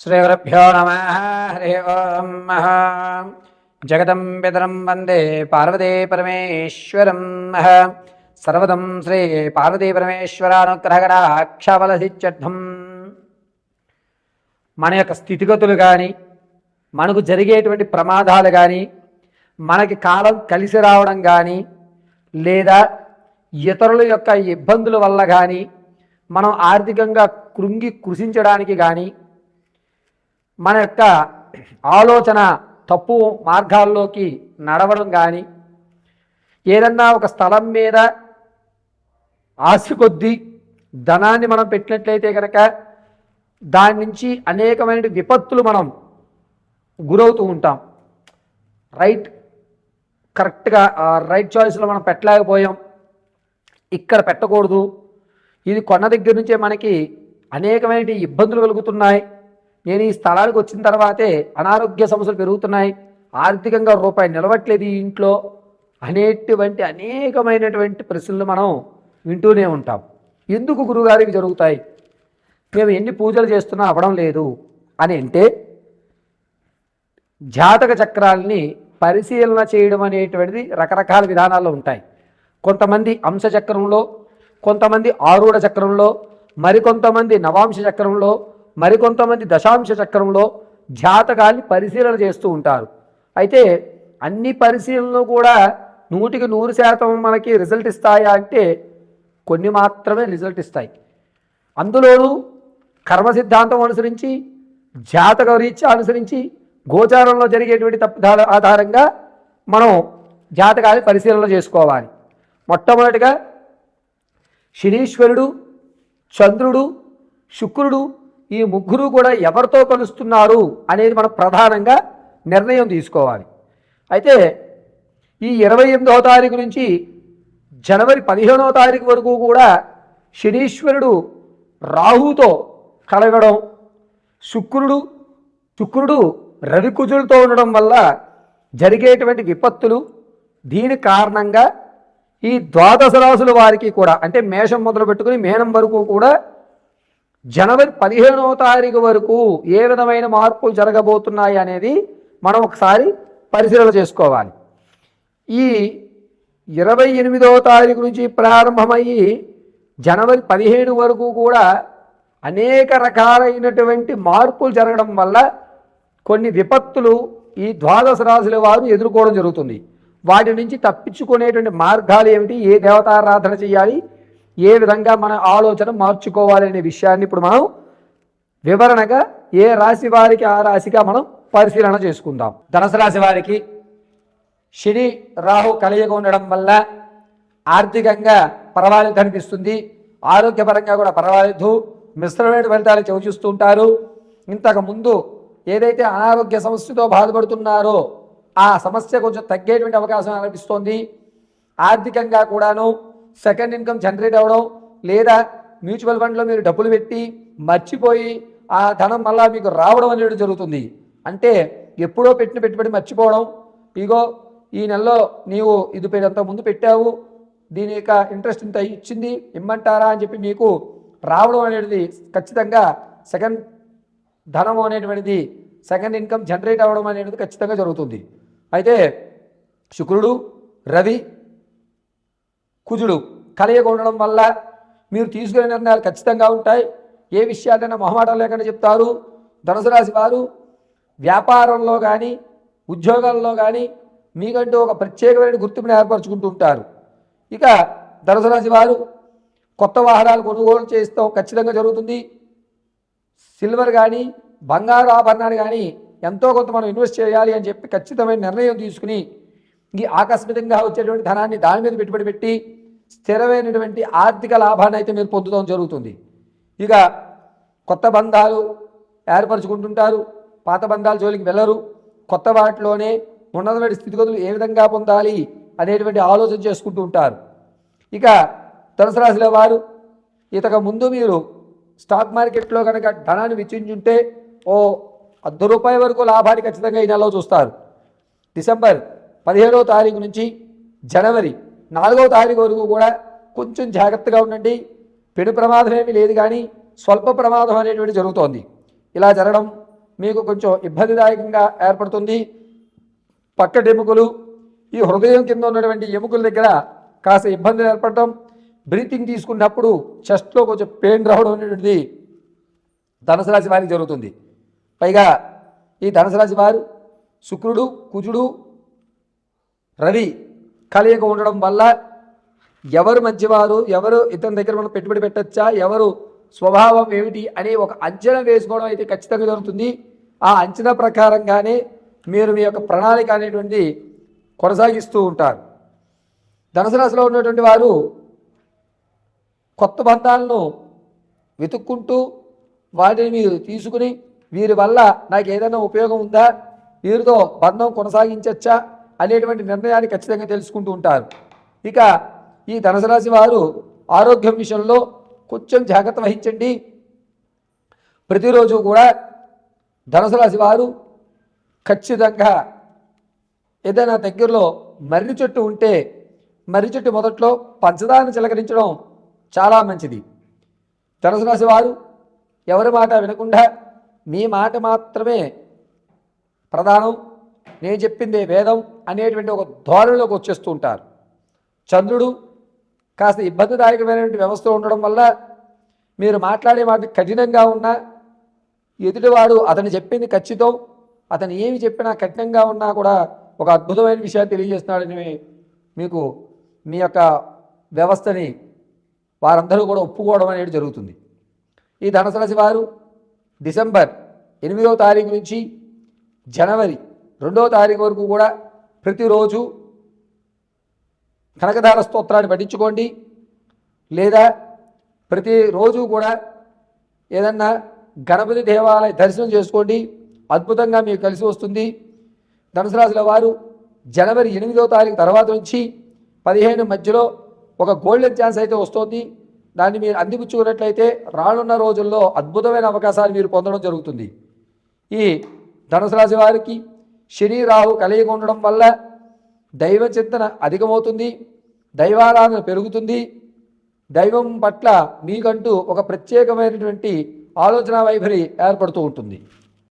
శ్రీగురుభ్యో నమ హరి ఓం జగదం పితరం వందే పార్వతీ పరమేశ్వరం సర్వదం శ్రీ పార్వతీ పరమేశ్వరానుగ్రహగడాక్షబలసిత్యర్థం మన యొక్క స్థితిగతులు కానీ మనకు జరిగేటువంటి ప్రమాదాలు కానీ మనకి కాలం కలిసి రావడం కానీ లేదా ఇతరుల యొక్క ఇబ్బందుల వల్ల కానీ మనం ఆర్థికంగా కృంగి కృషించడానికి కానీ మన యొక్క ఆలోచన తప్పు మార్గాల్లోకి నడవడం కానీ ఏదన్నా ఒక స్థలం మీద ఆశ కొద్దీ ధనాన్ని మనం పెట్టినట్లయితే కనుక దాని నుంచి అనేకమైన విపత్తులు మనం గురవుతూ ఉంటాం. రైట్ కరెక్ట్గా రైట్ చాయిస్లో మనం పెట్టలేకపోయాం. ఇక్కడ పెట్టకూడదు. ఇది కొన్న దగ్గర నుంచే మనకి అనేకమైన ఇబ్బందులు కలుగుతున్నాయి. నేను ఈ స్థలానికి వచ్చిన తర్వాతే అనారోగ్య సమస్యలు పెరుగుతున్నాయి. ఆర్థికంగా రూపాయి నిలవట్లేదు ఈ ఇంట్లో. అనేటువంటి అనేకమైనటువంటి ప్రశ్నలు మనం వింటూనే ఉంటాం. ఎందుకు గురుగారికి జరుగుతాయి? మేము ఎన్ని పూజలు చేస్తున్నా అవ్వడం లేదు అని అంటే జాతక చక్రాల్ని పరిశీలన చేయడం అనేటువంటిది రకరకాల విధానాల్లో ఉంటాయి. కొంతమంది అంశ చక్రంలో కొంతమంది ఆరూఢ చక్రంలో మరికొంతమంది నవాంశ చక్రంలో మరికొంతమంది దశాంశ చక్రంలో జాతకాన్ని పరిశీలన చేస్తూ ఉంటారు. అయితే అన్ని పరిశీలనలు కూడా నూటికి నూరు శాతం మనకి రిజల్ట్ ఇస్తాయా అంటే కొన్ని మాత్రమే రిజల్ట్ ఇస్తాయి. అందులోనూ కర్మ సిద్ధాంతం అనుసరించి జాతక రీత్యా అనుసరించి గోచారంలో జరిగేటువంటి తప్పిదాల ఆధారంగా మనం జాతకాన్ని పరిశీలన చేసుకోవాలి. మొట్టమొదటిగా శనీశ్వరుడు చంద్రుడు శుక్రుడు ఈ ముగ్గురు కూడా ఎవరితో కలుస్తున్నారు అనేది మనం ప్రధానంగా నిర్ణయం తీసుకోవాలి. అయితే ఈ ఇరవై ఎనిమిదవ తారీఖు నుంచి జనవరి పదిహేనవ తారీఖు వరకు కూడా శనీశ్వరుడు రాహుతో కలగడం శుక్రుడు శుక్రుడు రవికుజులతో ఉండడం వల్ల జరిగేటువంటి విపత్తులు దీని కారణంగా ఈ ద్వాదశ రాసుల వారికి కూడా అంటే మేషం మొదలు పెట్టుకుని మేనం వరకు కూడా జనవరి పదిహేనవ తారీఖు వరకు ఏ విధమైన మార్పులు జరగబోతున్నాయి అనేది మనం ఒకసారి పరిశీలన చేసుకోవాలి. ఈ ఇరవై ఎనిమిదవ తారీఖు నుంచి ప్రారంభమయ్యి జనవరి పదిహేడు వరకు కూడా అనేక రకాలైనటువంటి మార్పులు జరగడం వల్ల కొన్ని విపత్తులు ఈ ద్వాదశ రాశుల వారు ఎదుర్కోవడం జరుగుతుంది. వాటి నుంచి తప్పించుకునేటువంటి మార్గాలు ఏమిటి? ఏ దేవతారాధన చేయాలి? ఏ విధంగా మన ఆలోచన మార్చుకోవాలనే విషయాన్ని ఇప్పుడు మనం వివరణగా ఏ రాశి వారికి ఆ రాశిగా మనం పరిశీలన చేసుకుందాం. ధనుసు రాశి వారికి శని రాహు కలయిక ఉండడం వల్ల ఆర్థికంగా పర్వాలేదు అనిపిస్తుంది. ఆరోగ్యపరంగా కూడా పర్వాలేదు. మిశ్రమైన ఫలితాలు చవిచూస్తూ ఉంటారు ఇంతకు ముందు ఏదైతే అనారోగ్య సమస్యతో బాధపడుతున్నారో ఆ సమస్య కొంచెం తగ్గేటువంటి అవకాశం అనిపిస్తోంది. ఆర్థికంగా కూడాను సెకండ్ ఇన్కమ్ జనరేట్ అవ్వడం లేదా మ్యూచువల్ ఫండ్లో మీరు డబ్బులు పెట్టి మర్చిపోయి ఆ ధనం మళ్ళా మీకు రావడం అనేది జరుగుతుంది. అంటే ఎప్పుడో పెట్టిన పెట్టుబడి మర్చిపోవడం. ఇగో ఈ నెలలో నీవు ఇది అంత ముందు పెట్టావు. దీని యొక్క ఇంట్రెస్ట్ ఇంత ఇచ్చింది ఇమ్మంటారా అని చెప్పి మీకు రావడం అనేది ఖచ్చితంగా సెకండ్ ధనం అనేటువంటిది సెకండ్ ఇన్కమ్ జనరేట్ అవ్వడం అనేది ఖచ్చితంగా జరుగుతుంది. అయితే శుక్రుడు రవి కుజుడు కలయిక ఉండడం వల్ల మీరు తీసుకునే నిర్ణయాలు ఖచ్చితంగా ఉంటాయి. ఏ విషయాలైనా మొహమాటం లేకుండా చెప్తారు. ధనుసు రాశి వారు వ్యాపారంలో కానీ ఉద్యోగాల్లో కానీ మీకంటూ ఒక ప్రత్యేకమైన గుర్తింపుని ఏర్పరచుకుంటూ ఉంటారు. ఇక ధనుసు రాశి వారు కొత్త వాహనాలు కొనుగోలు చేస్తాం ఖచ్చితంగా జరుగుతుంది. సిల్వర్ కానీ బంగారు ఆభరణాలు కానీ ఎంతో కొంత మనం ఇన్వెస్ట్ చేయాలి అని చెప్పి ఖచ్చితమైన నిర్ణయం తీసుకుని ఈ ఆకస్మికంగా వచ్చేటువంటి ధనాన్ని దాని మీద పెట్టుబడి పెట్టి స్థిరమైనటువంటి ఆర్థిక లాభాన్ని అయితే మీరు పొందడం జరుగుతుంది. ఇక కొత్త బంధాలు ఏర్పరచుకుంటుంటారు పాత బంధాల జోలికి వెళ్ళరు కొత్త వాటిలోనే ఉన్నతమైన స్థితిగతులు ఏ విధంగా పొందాలి అనేటువంటి ఆలోచన చేసుకుంటూ ఉంటారు. ఇక ధనుసు రాశిలో వారు ఇతక ముందు మీరు స్టాక్ మార్కెట్లో కనుక ధనాన్ని వెచ్చించుంటే ఓ అర్ధ రూపాయి వరకు లాభాన్ని ఖచ్చితంగా ఈ నెలలో చూస్తారు. డిసెంబర్ పదిహేడవ తారీఖు నుంచి జనవరి నాలుగవ తారీఖు వరకు కూడా కొంచెం జాగ్రత్తగా ఉండండి. పెను ప్రమాదం ఏమీ లేదు కానీ స్వల్ప ప్రమాదం అనేటువంటి జరుగుతోంది. ఇలా జరగడం మీకు కొంచెం ఇబ్బందిదాయకంగా ఏర్పడుతుంది. పక్కటి ఎముకలు ఈ హృదయం కింద ఉన్నటువంటి ఎముకల దగ్గర కాస్త ఇబ్బంది ఏర్పడటం బ్రీతింగ్ తీసుకున్నప్పుడు చెస్ట్లో కొంచెం పెయిన్ రావడం అనేటువంటిది ధనుసు రాశి వారికి జరుగుతుంది. పైగా ఈ ధనుసు రాశి వారు శుక్రుడు కుజుడు రవి కలయిక ఉండడం వల్ల ఎవరు మంచివారు ఎవరు ఇతని దగ్గర మనం పెట్టుబడి పెట్టచ్చా ఎవరు స్వభావం ఏమిటి అనే ఒక అంచనా వేసుకోవడం అయితే ఖచ్చితంగా జరుగుతుంది. ఆ అంచనా ప్రకారంగానే మీరు మీ యొక్క ప్రణాళిక అనేటువంటి కొనసాగిస్తూ ఉంటారు. ధనుసు రాశిలో ఉన్నటువంటి వారు కొత్త బంధాలను వెతుక్కుంటూ వాటిని మీరు తీసుకుని వీరి వల్ల నాకు ఏదైనా ఉపయోగం ఉందా? వీరితో బంధం కొనసాగించచ్చా? అనేటువంటి నిర్ణయాన్ని ఖచ్చితంగా తెలుసుకుంటూ ఉంటారు. ఇక ఈ ధనసరాశి వారు ఆరోగ్యం విషయంలో కొంచెం జాగ్రత్త వహించండి. ప్రతిరోజు కూడా ధనసరాశి వారు ఖచ్చితంగా ఏదైనా దగ్గరలో మర్రి చెట్టు ఉంటే మర్రి చెట్టు మొదట్లో పంచదారను చిలకరించడం చాలా మంచిది. ధనసరాశి వారు ఎవరి మాట వినకుండా మీ మాట మాత్రమే ప్రధానం. నేను చెప్పిందే వేదం. అనేటువంటి ఒక ధోరణిలోకి వచ్చేస్తూ ఉంటారు. చంద్రుడు కాస్త ఇబ్బందిదాయకమైనటువంటి వ్యవస్థ ఉండడం వల్ల మీరు మాట్లాడే మాట కఠినంగా ఉన్నా ఎదుటివాడు అతను చెప్పింది ఖచ్చితం అతను ఏమి చెప్పినా కఠినంగా ఉన్నా కూడా ఒక అద్భుతమైన విషయాన్ని తెలియజేస్తున్నాడని మీకు మీ యొక్క వ్యవస్థని వారందరూ కూడా ఒప్పుకోవడం అనేది జరుగుతుంది. ఈ ధనసరసి వారు డిసెంబర్ ఎనిమిదవ తారీఖు నుంచి జనవరి రెండవ తారీఖు వరకు కూడా ప్రతిరోజు కనకధార స్తోత్రాన్ని పఠించుకోండి. లేదా ప్రతిరోజు కూడా ఏదన్నా గణపతి దేవాలయ దర్శనం చేసుకోండి. అద్భుతంగా మీకు కలిసి వస్తుంది. ధనుసు రాశుల వారు జనవరి ఎనిమిదో తారీఖు తర్వాత నుంచి పదిహేను మధ్యలో ఒక గోల్డెన్ ఛాన్స్ అయితే వస్తుంది. దాన్ని మీరు అందిపుచ్చుకున్నట్లయితే రానున్న రోజుల్లో అద్భుతమైన అవకాశాలు మీరు పొందడం జరుగుతుంది. ఈ ధనుసు రాశి వారికి శని రాహు కలయిక ఉండడం వల్ల దైవ చింతన అధికమవుతుంది దైవారాధన పెరుగుతుంది. దైవం పట్ల మీకంటూ ఒక ప్రత్యేకమైనటువంటి ఆలోచన వైఖరి ఏర్పడుతూ ఉంటుంది.